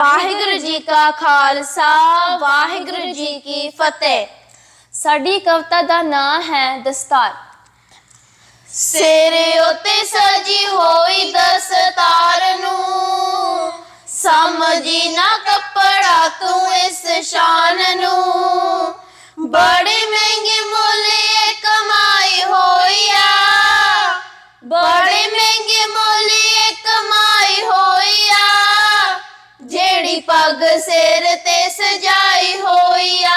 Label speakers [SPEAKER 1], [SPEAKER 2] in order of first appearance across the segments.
[SPEAKER 1] ਵਾਹਿਗੁਰੂ ਜੀ ਕਾ ਖਾਲਸਾ, ਵਾਹਿਗੁਰੂ ਜੀ ਕੀ ਫਤਿਹ। ਸਾਡੀ ਕਵਿਤਾ ਦਾ ਨਾਂ ਹੈ ਦਸਤਾਰ। ਸਿਰੇ ਉਤੇ ਸਜੀ ਹੋਈ ਦਸਤਾਰ ਨੂੰ ਸਮਝੀ ਨਾ ਕੱਪੜਾ ਤੂੰ ਇਸ ਸ਼ਾਨ ਪੱਗ ਸਿਰ ਤੇ ਸਜਾਈ ਹੋਈਆ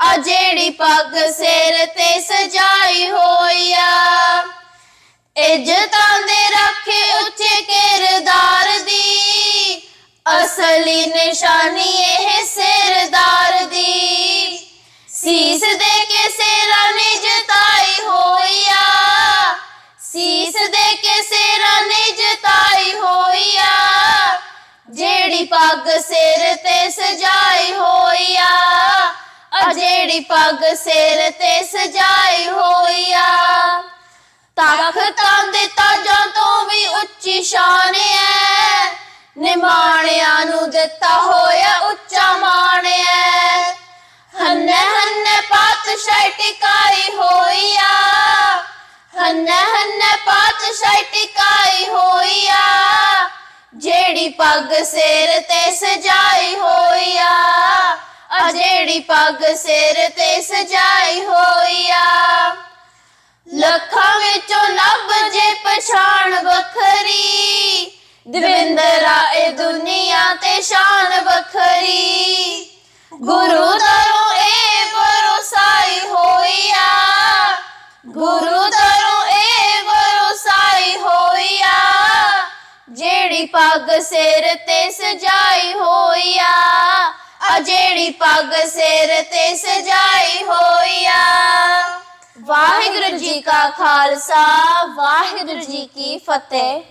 [SPEAKER 1] ਆ ਜਿਹੜੀ ਪੱਗ ਸਿਰ ਤੇ ਸਜਾਈ ਹੋਈਆ ਇੱਜ਼ਤਾਂ ਦੇ ਰੱਖੇ ਉੱਚੇ ਕਿਰਦਾਰ ਦੀ। ਅਸਲੀ ਨਿਸ਼ਾਨੀ ਇਹ ਸਿਰਦਾਰ ਦੀ। ਸੀਸ ਦੇ ਕੇ ਸਿਰਾਂ ਨੇ ਪੱਗ ਸਿਰ ਤੇ ਸਜਾਈ ਹੋਈਆ ਆ ਜਿਹੜੀ ਪੱਗ ਸਿਰ ਤੇ ਸਜਾਈ ਹੋਈਆ ਤਖਤਾਂ ਦੇ ਤਾਜਾਂ ਤੋਂ ਵੀ ਉੱਚੀ ਸ਼ਾਨ ਹੈ ਨਿਮਾਣਿਆਂ ਨੂੰ ਦਿੱਤਾ ਹੋਇਆ ਉੱਚਾ ਮਾਣ ਹੈ ਹੰਨੇ ਹੰਨੇ ਪਾਤਸ਼ਾਹ ਟਿਕਾਈ ਹੋਈਆ ਹੰਨੇ ਹੰਨੇ ਪਾਤਸ਼ਾਹ ਟਿਕਾਈ ਪੱਗ ਸਿਰ ਤੇ ਸਜਾਈ ਹੋਈਆ ਆ ਜਿਹੜੀ ਪੱਗ ਸਿਰ ਤੇ ਸਜਾਈ ਹੋਈਆ ਲੱਖਾਂ ਵਿੱਚੋਂ ਲੱਭ ਜੇ ਪਛਾਣ ਵੱਖਰੀ। ਦਵਿੰਦਰਾ ਇਹ ਦੁਨੀਆ ਤੇ ਸ਼ਾਨ ਵੱਖਰੀ। ਗੁਰੂ ਜਿਹੜੀ ਪੱਗ ਸਿਰ ਤੇ ਸਜਾਈ ਹੋਈਆ ਆ ਜਿਹੜੀ ਪੱਗ ਸਿਰ ਤੇ ਸਜਾਈ ਹੋਈਆ ਵਾਹਿਗੁਰੂ ਜੀ ਕਾ ਖਾਲਸਾ, ਵਾਹਿਗੁਰੂ ਜੀ ਕੀ ਫਤਿਹ।